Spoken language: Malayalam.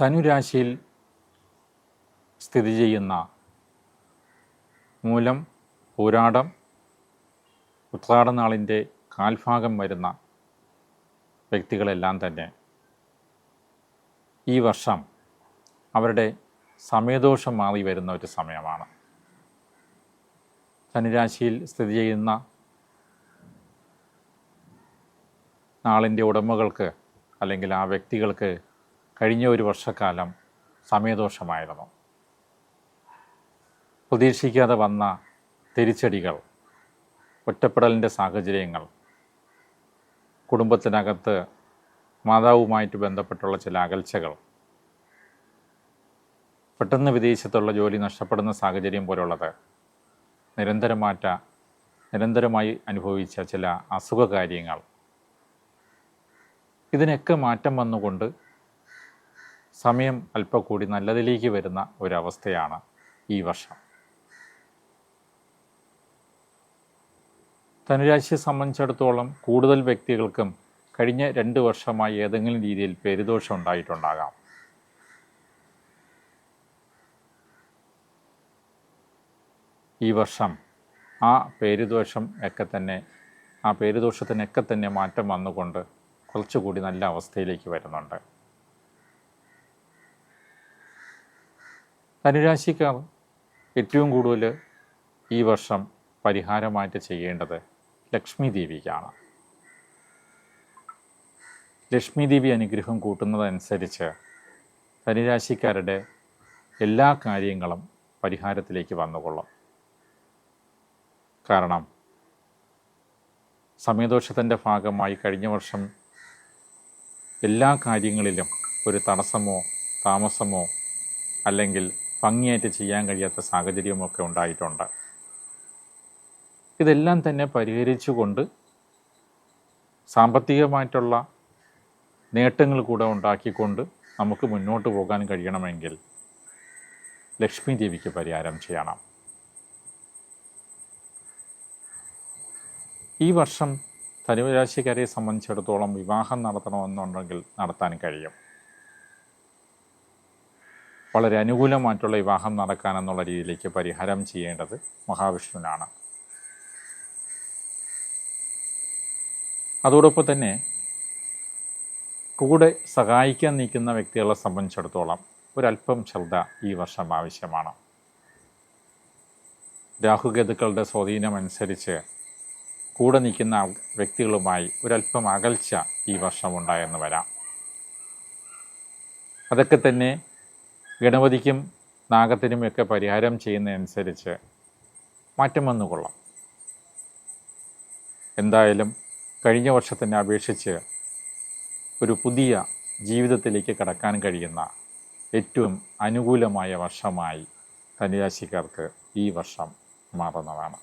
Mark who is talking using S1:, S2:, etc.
S1: ധനുരാശിയിൽ സ്ഥിതി ചെയ്യുന്ന മൂലം പൂരാടം ഉത്രാടനാളിന്റെ കാൽഭാഗം വരുന്ന വ്യക്തികളെല്ലാം തന്നെ ഈ വർഷം അവരുടെ സമയദോഷം മാറി വരുന്ന ഒരു സമയമാണ്. ധനുരാശിയിൽ സ്ഥിതി ചെയ്യുന്ന നാളിന്റെ ഉടമകൾക്ക് അല്ലെങ്കിൽ ആ വ്യക്തികൾക്ക് കഴിഞ്ഞ ഒരു വർഷക്കാലം സമയദോഷമായിരുന്നു. പ്രതീക്ഷിക്കാതെ വന്ന തിരിച്ചടികൾ ഒറ്റപ്പെടലിന്റെ സാഹചര്യങ്ങൾ കുടുംബത്തിനകത്ത് മാതാവുമായിട്ട് ബന്ധപ്പെട്ടുള്ള ചില അകൽച്ചകൾ പെട്ടെന്ന് വിദേശത്തുള്ള ജോലി നഷ്ടപ്പെടുന്ന സാഹചര്യം പോലുള്ളത് നിരന്തരമാറ്റ നിരന്തരമായി അനുഭവിച്ച ചില അസുഖ കാര്യങ്ങൾ ഇതിനൊക്കെ മാറ്റം വന്നുകൊണ്ട് സമയം അല്പം കൂടി നല്ലതിലേക്ക് വരുന്ന ഒരവസ്ഥയാണ് ഈ വർഷം. ധനുരാശിയെ സംബന്ധിച്ചിടത്തോളം കൂടുതൽ വ്യക്തികൾക്കും കഴിഞ്ഞ രണ്ട് വർഷമായി ഏതെങ്കിലും രീതിയിൽ പെരുദോഷം ഉണ്ടായിട്ടുണ്ടാകാം. ഈ വർഷം ആ പേരുദോഷം ഒക്കെ തന്നെ ആ പേരുദോഷത്തിനൊക്കെ തന്നെ മാറ്റം വന്നുകൊണ്ട് കുറച്ചുകൂടി നല്ല അവസ്ഥയിലേക്ക് വരുന്നുണ്ട്. ധനുരാശിക്കാർ ഏറ്റവും കൂടുതൽ ഈ വർഷം പരിഹാരമായിട്ട് ചെയ്യേണ്ടത് ലക്ഷ്മി ദേവിക്കാണ്. ലക്ഷ്മി ദേവി അനുഗ്രഹം കൂട്ടുന്നതനുസരിച്ച് ധനുരാശിക്കാരുടെ എല്ലാ കാര്യങ്ങളും പരിഹാരത്തിലേക്ക് വന്നുകൊള്ളും. കാരണം സമയദോഷത്തിന്റെ ഭാഗമായി കഴിഞ്ഞ വർഷം എല്ലാ കാര്യങ്ങളിലും ഒരു തടസ്സമോ താമസമോ അല്ലെങ്കിൽ ഭംഗിയായിട്ട് ചെയ്യാൻ കഴിയാത്ത സാഹചര്യമൊക്കെ ഉണ്ടായിട്ടുണ്ട്. ഇതെല്ലാം തന്നെ പരിഹരിച്ചുകൊണ്ട് സാമ്പത്തികമായിട്ടുള്ള നേട്ടങ്ങൾ കൂടെ ഉണ്ടാക്കിക്കൊണ്ട് നമുക്ക് മുന്നോട്ട് പോകാൻ കഴിയണമെങ്കിൽ ലക്ഷ്മി ദേവിക്ക് പരിഹാരം ചെയ്യണം. ഈ വർഷം ധനുരാശിക്കാരെ സംബന്ധിച്ചിടത്തോളം വിവാഹം നടത്തണമെന്നുണ്ടെങ്കിൽ നടത്താൻ കഴിയും. വളരെ അനുകൂലമായിട്ടുള്ള വിവാഹം നടക്കാനെന്നുള്ള രീതിയിലേക്ക് പരിഹാരം ചെയ്യേണ്ടത് മഹാവിഷ്ണുവിനാണ്. അതോടൊപ്പം തന്നെ കൂടെ സഹായിക്കാൻ നിൽക്കുന്ന വ്യക്തികളെ സംബന്ധിച്ചിടത്തോളം ഒരല്പം ശ്രദ്ധ ഈ വർഷം ആവശ്യമാണ്. രാഹുഗതുക്കളുടെ സ്വാധീനമനുസരിച്ച് കൂടെ നിൽക്കുന്ന വ്യക്തികളുമായി ഒരല്പം അകൽച്ച ഈ വർഷം ഉണ്ടായെന്ന് വരാം. അതൊക്കെ തന്നെ ഗണപതിക്കും നാഗത്തിനുമൊക്കെ പരിഹാരം ചെയ്യുന്നതനുസരിച്ച് മാറ്റം വന്നുകൊള്ളാം എന്തായാലും കഴിഞ്ഞ വർഷത്തിനെ അപേക്ഷിച്ച് ഒരു പുതിയ ജീവിതത്തിലേക്ക് കടക്കാൻ കഴിയുന്ന ഏറ്റവും അനുകൂലമായ വർഷമായി കന്യാശിക്കാർക്ക് ഈ വർഷം മാറുന്നതാണ്.